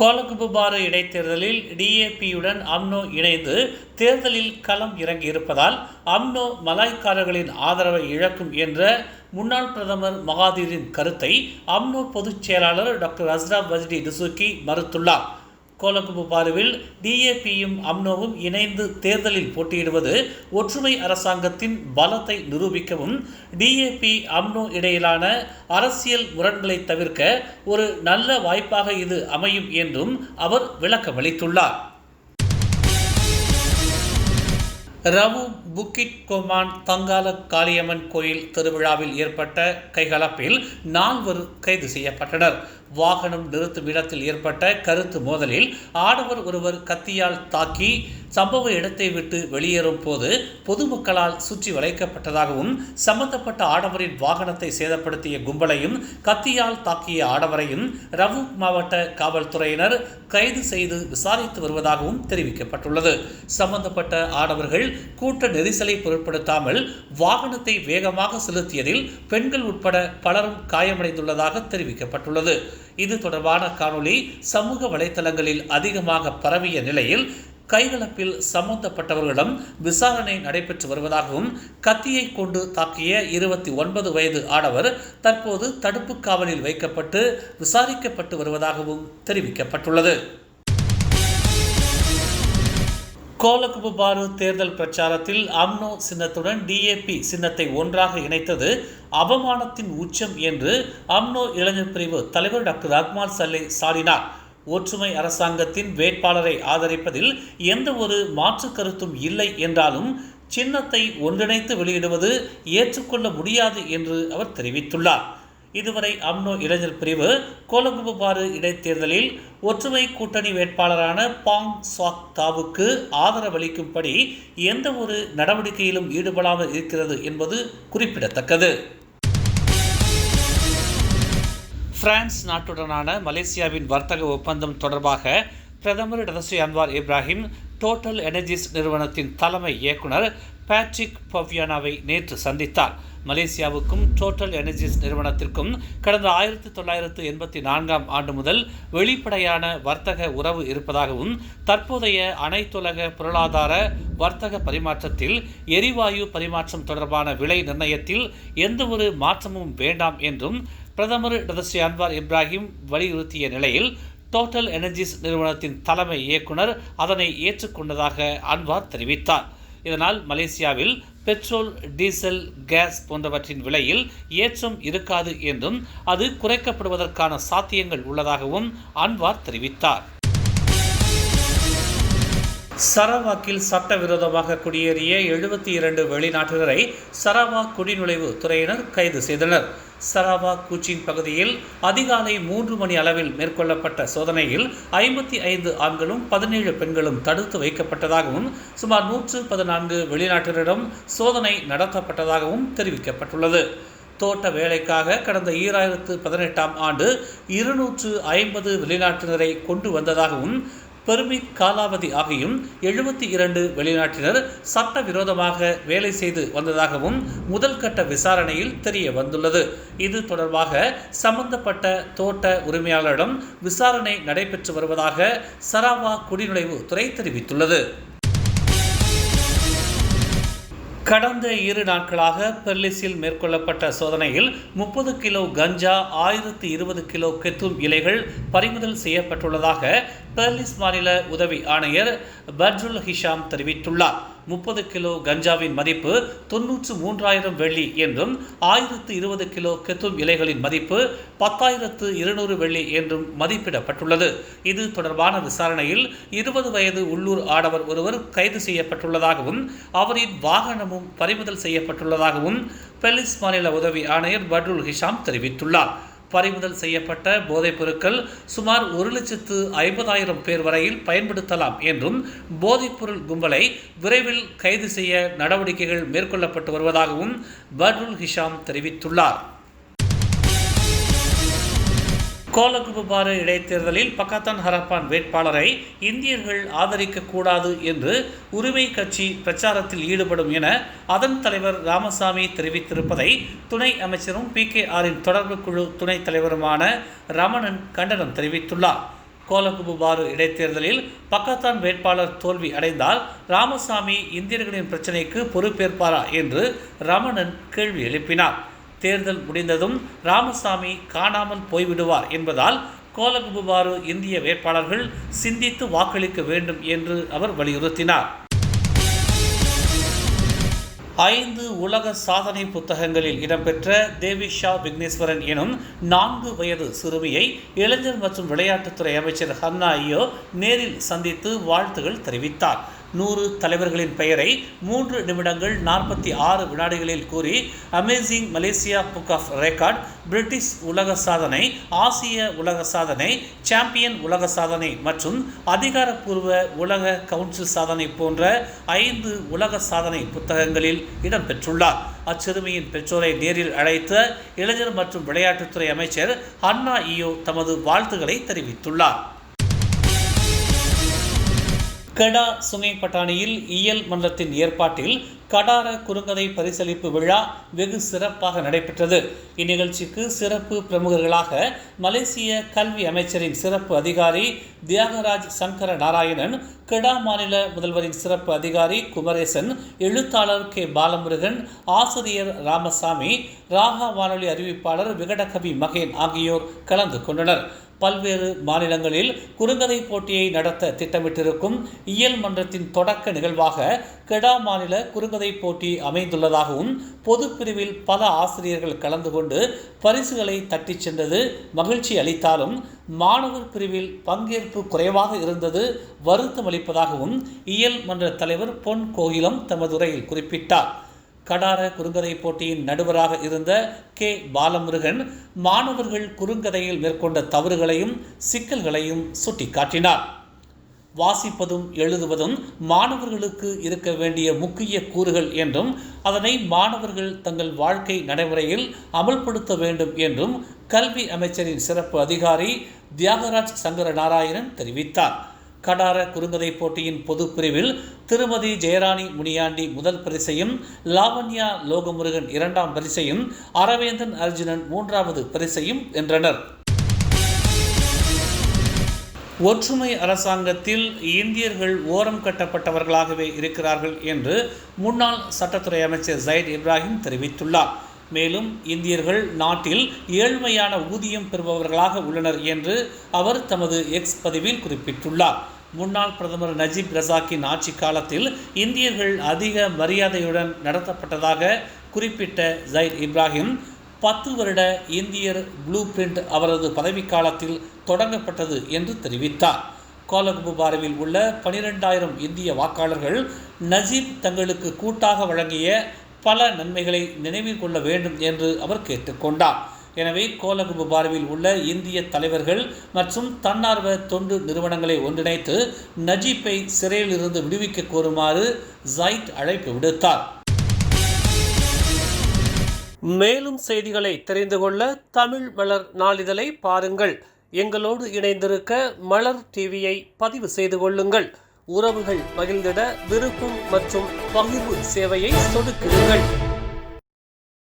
கோலகுபுபாறு இடைத்தேர்தலில் டிஏபியுடன் அம்னோ இணைந்து தேர்தலில் களம் இறங்கியிருப்பதால் அம்னோ மலாய்க்காரர்களின் ஆதரவை இழக்கும் என்ற முன்னாள் பிரதமர் மகாதீரின் கருத்தை அம்னோ பொதுச் செயலாளர் டாக்டர் அஸ்ராப் வஜ்டி டிசுக்கி மறுத்துள்ளார். கோலகுபுபாருவில் டிஏபியும் அம்னோவும் இணைந்து தேர்தலில் போட்டியிடுவது ஒற்றுமை அரசாங்கத்தின் பலத்தை நிரூபிக்கவும் டிஏபி அம்னோ இடையிலான அரசியல் முரண்களை தவிர்க்க ஒரு நல்ல வாய்ப்பாக இது அமையும் என்றும் அவர் விளக்கமளித்துள்ளார். ரவு புக்கிட் கோமான் தங்கால காளியம்மன் கோயில் திருவிழாவில் ஏற்பட்ட கைகலப்பில் நால்வர் கைது செய்யப்பட்டனர். வாகனம் நிறுத்தும் இடத்தில் ஏற்பட்ட கருத்து மோதலில் ஆடவர் ஒருவர் கத்தியால் தாக்கி சம்பவ இடத்தை விட்டு வெளியேறும் போது பொதுமக்களால் சுற்றி வளைக்கப்பட்டதாகவும் சம்பந்தப்பட்ட ஆடவரின் வாகனத்தை சேதப்படுத்திய கும்பலையும் கத்தியால் தாக்கிய ஆடவரையும் ரவு மாவட்ட காவல்துறையினர் கைது செய்து விசாரித்து வருவதாகவும் தெரிவிக்கப்பட்டுள்ளது. சம்பந்தப்பட்ட ஆடவர்கள் கூட்ட நெரிசலை பொருட்படுத்தாமல் வாகனத்தை வேகமாக செலுத்தியதில் பெண்கள் உட்பட பலரும் காயமடைந்துள்ளதாக தெரிவிக்கப்பட்டுள்ளது. இது தொடர்பான காணொளி சமூக வலைத்தளங்களில் அதிகமாக பரவிய நிலையில் கைகலப்பில் சம்பந்தப்பட்டவர்களிடம் விசாரணை நடைபெற்று வருவதாகவும் கத்தியை கொண்டு தாக்கிய இருபத்தி ஒன்பது வயது ஆடவர் தற்போது தடுப்பு காவலில் வைக்கப்பட்டு விசாரிக்கப்பட்டு வருவதாகவும் தெரிவிக்கப்பட்டுள்ளது. கோலகுபுபாரு தேர்தல் பிரச்சாரத்தில் அம்னோ சின்னத்துடன் டிஏபி சின்னத்தை ஒன்றாக இணைத்தது அவமானத்தின் உச்சம் என்று அம்னோ இளைஞர் பிரிவு தலைவர் டாக்டர் அக்மால் சல்லே சாடினார். ஒற்றுமை அரசாங்கத்தின் வேட்பாளரை ஆதரிப்பதில் எந்த ஒரு மாற்று கருத்தும் இல்லை என்றாலும் சின்னத்தை ஒன்றிணைத்து வெளியிடுவது ஏற்றுக்கொள்ள முடியாது என்று அவர் தெரிவித்துள்ளார். இதுவரை அம்னோ இளைஞர் பிரிவு கோலகுபுபாறு இடைத்தேர்தலில் ஒற்றுமை கூட்டணி வேட்பாளரான பாங் சாக் தாவுக்கு ஆதரவளிக்கும்படி எந்த ஒரு நடவடிக்கையிலும் ஈடுபடாமல் இருக்கிறது என்பது குறிப்பிடத்தக்கது. பிரான்ஸ் நாட்டுடனான மலேசியாவின் வர்த்தக ஒப்பந்தம் தொடர்பாக பிரதமர் டதசு அன்வார் இப்ராஹிம் டோட்டல் எனர்ஜிஸ் நிறுவனத்தின் தலைமை இயக்குனர் பேட்ரிக் பவ்யானாவை நேற்று சந்தித்தார். மலேசியாவுக்கும் டோட்டல் எனர்ஜிஸ் நிறுவனத்திற்கும் கடந்த ஆயிரத்தி தொள்ளாயிரத்து எண்பத்தி நான்காம் ஆண்டு முதல் வெளிப்படையான வர்த்தக உறவு இருப்பதாகவும் தற்போதைய அனைத்துலக பொருளாதார வர்த்தக பரிமாற்றத்தில் எரிவாயு பரிமாற்றம் தொடர்பான விலை நிர்ணயத்தில் எந்த ஒரு மாற்றமும் வேண்டாம் என்றும் பிரதமர் டதஸ்ரீ அன்வார் இப்ராஹிம் வலியுறுத்திய நிலையில் டோட்டல் எனர்ஜிஸ் நிறுவனத்தின் தலைமை இயக்குனர் அதனை ஏற்றுக்கொண்டதாக அன்வார் தெரிவித்தார். இதனால் மலேசியாவில் பெட்ரோல் டீசல் கேஸ் போன்றவற்றின் விலையில் ஏற்றம் இருக்காது என்றும் அது குறைக்கப்படுவதற்கான சாத்தியங்கள் உள்ளதாகவும் அன்வார் தெரிவித்தார். சரவாக்கில் சட்டவிரோதமாக குடியேறிய எழுபத்தி இரண்டு வெளிநாட்டினரை சரவா குடிநுழைவு துறையினர் கைது செய்தனர். சராவா கூச்சின் பகுதியில் அதிகாலை மூன்று மணி அளவில் மேற்கொள்ளப்பட்ட சோதனையில் ஐம்பத்தி ஐந்து ஆண்களும் பதினேழு பெண்களும் தடுத்து வைக்கப்பட்டதாகவும் சுமார் நூற்று பதினான்கு வெளிநாட்டினரிடம் சோதனை நடத்தப்பட்டதாகவும் தெரிவிக்கப்பட்டுள்ளது. தோட்ட வேலைக்காக கடந்த ஈராயிரத்து பதினெட்டாம் ஆண்டு இருநூற்று ஐம்பது வெளிநாட்டினரை கொண்டு வந்ததாகவும் பெர்மிட் காலாவதி ஆகியும் எழுபத்தி இரண்டு வெளிநாட்டினர் சட்டவிரோதமாக வேலை செய்து வந்ததாகவும் முதல் கட்ட விசாரணையில் தெரிய வந்துள்ளது. இது தொடர்பாக சம்பந்தப்பட்ட தோட்ட உரிமையாளரிடம் விசாரணை நடைபெற்று வருவதாக சராவா குடிநுழைவு துறை தெரிவித்துள்ளது. கடந்த இரு நாட்களாக பெர்லிஸில் மேற்கொள்ளப்பட்ட சோதனையில் முப்பது கிலோ கஞ்சா ஆயிரத்தி இருபது கிலோ கெத்தும் இலைகள் பறிமுதல் செய்யப்பட்டுள்ளதாக பெர்லிஸ் மாநில உதவி ஆணையர் பர்ஜுல் ஹிஷாம் தெரிவித்துள்ளார். முப்பது கிலோ கஞ்சாவின் மதிப்பு தொன்னூற்று மூன்றாயிரம் வெள்ளி என்றும் ஆயிரத்து இருபது கிலோ கெத்தும் இலைகளின் மதிப்பு பத்தாயிரத்து இருநூறு வெள்ளி என்றும் மதிப்பிடப்பட்டுள்ளது. இது தொடர்பான விசாரணையில் இருபது வயது உள்ளூர் ஆடவர் ஒருவர் கைது செய்யப்பட்டுள்ளதாகவும் அவரின் வாகனமும் பறிமுதல் செய்யப்பட்டுள்ளதாகவும் பெலிஸ் மாநில உதவி ஆணையர் பட்ருல் ஹிஷாம் தெரிவித்துள்ளார். பறிமுதல் செய்யப்பட்ட போதைப் பொருட்கள் சுமார் ஒரு லட்சத்து ஐம்பதாயிரம் பேர் வரையில் பயன்படுத்தலாம் என்றும் போதைப்பொருள் கும்பலை விரைவில் கைது செய்ய நடவடிக்கைகள் மேற்கொள்ளப்பட்டு வருவதாகவும் பர்னுல் ஹிஷாம் தெரிவித்துள்ளார். கோலகுபுபாறு இடைத்தேர்தலில் பக்கத்தான் ஹரப்பான் வேட்பாளரை இந்தியர்கள் ஆதரிக்கக்கூடாது என்று உரிமை கட்சி பிரச்சாரத்தில் ஈடுபடும் என அதன் தலைவர் ராமசாமி தெரிவித்திருப்பதை துணை அமைச்சரும் பி கே ஆரின் தொடர்பு குழு துணைத் தலைவருமான ரமணன் கண்டனம் தெரிவித்துள்ளார். கோலகுபுபாறு இடைத்தேர்தலில் பக்கத்தான் வேட்பாளர் தோல்வி அடைந்தால் ராமசாமி இந்தியர்களின் பிரச்சினைக்கு பொறுப்பேற்பாரா என்று ரமணன் கேள்வி எழுப்பினார். தேர்தல் முடிந்ததும் ராமசாமி காணாமல் போய்விடுவார் என்பதால் கோலகுபுபாறு இந்திய வேட்பாளர்கள் சிந்தித்து வாக்களிக்க வேண்டும் என்று அவர் வலியுறுத்தினார். ஐந்து உலக சாதனை புத்தகங்களில் இடம்பெற்ற தேவிஷா விக்னேஸ்வரன் எனும் நான்கு வயது சிறுமியை இளைஞர் மற்றும் விளையாட்டுத்துறை அமைச்சர் ஹன்னா ஐயோ நேரில் சந்தித்து வாழ்த்துகள் தெரிவித்தார். நூறு தலைவர்களின் பெயரை மூன்று நிமிடங்கள் நாற்பத்தி ஆறு வினாடிகளில் கூறி amazing Malaysia book of record British உலக சாதனை ஆசிய உலக சாதனை சாம்பியன் உலக சாதனை மற்றும் அதிகாரப்பூர்வ உலக கவுன்சில் சாதனை போன்ற ஐந்து உலக சாதனை புத்தகங்களில் இடம்பெற்றுள்ளார். அச்சிறுமியின் பெற்றோரை நேரில் அழைத்த இளைஞர் மற்றும் விளையாட்டுத்துறை அமைச்சர் அண்ணா இயோ தமது வாழ்த்துக்களை தெரிவித்துள்ளார். கெடா சுங்கை பட்டாணியில் இயல் மன்றத்தின் ஏற்பாட்டில் கடார குறுங்கதை பரிசளிப்பு விழா வெகு சிறப்பாக நடைபெற்றது. இந்நிகழ்ச்சிக்கு சிறப்பு பிரமுகர்களாக மலேசிய கல்வி அமைச்சரின் சிறப்பு அதிகாரி தியாகராஜ் சங்கர நாராயணன் கெடா மாநில முதல்வரின் சிறப்பு அதிகாரி குமரேசன் எழுத்தாளர் கே. பாலமுருகன் ஆசிரியர் ராமசாமி ராகா வானொலி அறிவிப்பாளர் விகடகவி மகேன் ஆகியோர் கலந்து கொண்டனர். பல்வேறு மாநிலங்களில் குறுங்கதை போட்டியை நடத்த திட்டமிட்டிருக்கும் இயல் மன்றத்தின் தொடக்க நிகழ்வாக கெடா மாநில குறுங்கதை போட்டி அமைந்துள்ளதாகவும் பொது பிரிவில் பல ஆசிரியர்கள் கலந்து கொண்டு பரிசுகளை தட்டிச் சென்றது மகிழ்ச்சி அளித்தாலும் மாணவர் பிரிவில் பங்கேற்பு குறைவாக இருந்தது வருத்தம் அளிப்பதாகவும் இயல் மன்ற தலைவர் பொன் கோகிலம் தமது உரையில் குறிப்பிட்டார். கடார குறுங்கதை போட்டியின் நடுவராக இருந்த கே. பாலமுருகன் மாணவர்கள் குறுங்கதையில் மேற்கொண்ட தவறுகளையும் சிக்கல்களையும் சுட்டிக்காட்டினார். வாசிப்பதும் எழுதுவதும் மாணவர்களுக்கு இருக்க வேண்டிய முக்கிய கூறுகள் என்றும் அதனை மாணவர்கள் தங்கள் வாழ்க்கை நடைமுறையில் அமல்படுத்த வேண்டும் என்றும் கல்வி அமைச்சரின் சிறப்பு அதிகாரி தியாகராஜ் சங்கர நாராயணன் தெரிவித்தார். கடார குறுங்கதை போட்டியின் பொது பிரிவில் திருமதி ஜெயராணி முனியாண்டி முதல் பரிசையும் லாவண்யா லோகமுருகன் இரண்டாம் பரிசையும் அரவேந்தன் அர்ஜுனன் மூன்றாவது பரிசையும் வென்றனர். ஒற்றுமை அரசாங்கத்தில் இந்தியர்கள் ஓரம் கட்டப்பட்டவர்களாகவே இருக்கிறார்கள் என்று முன்னாள் சட்டத்துறை அமைச்சர் ஜயத் இப்ராஹிம் தெரிவித்துள்ளார். மேலும் இந்தியர்கள் நாட்டில் ஏழ்மையான ஊதியம் பெறுபவர்களாக உள்ளனர் என்று அவர் தமது எக்ஸ் பதிவில் குறிப்பிட்டுள்ளார். முன்னாள் பிரதமர் நஜீப் ரசாக்கின் ஆட்சி காலத்தில் இந்தியர்கள் அதிக மரியாதையுடன் நடத்தப்பட்டதாக குறிப்பிட்ட ஜயித் இப்ராஹிம் பத்து வருட இந்தியர் ப்ளூ பிரிண்ட் அவரது பதவிக்காலத்தில் தொடங்கப்பட்டது என்று தெரிவித்தார். கோலகுபாருவில் உள்ள பனிரெண்டாயிரம் இந்திய வாக்காளர்கள் நஜீப் தங்களுக்கு கூட்டாக வழங்கிய பல நன்மைகளை நினைவில் கொள்ள வேண்டும் என்று அவர் கேட்டுக்கொண்டார். எனவே கோலகுபாருவில் உள்ள இந்திய தலைவர்கள் மற்றும் தன்னார்வ தொண்டு நிறுவனங்களை ஒன்றிணைத்து நஜீப்பை சிறையில் இருந்து விடுவிக்க கோருமாறு ஜைட் அழைப்பு விடுத்தார். மேலும் செய்திகளை தெரிந்து கொள்ள தமிழ் மலர் நாளிதழை பாருங்கள். எங்களோடு இணைந்திருக்க மலர் டிவியை பதிவு செய்து கொள்ளுங்கள். உறவுகள் மகிழ்ந்திட விருப்பம் மற்றும் பகிர்வு சேவையை சொடுக்குங்கள்.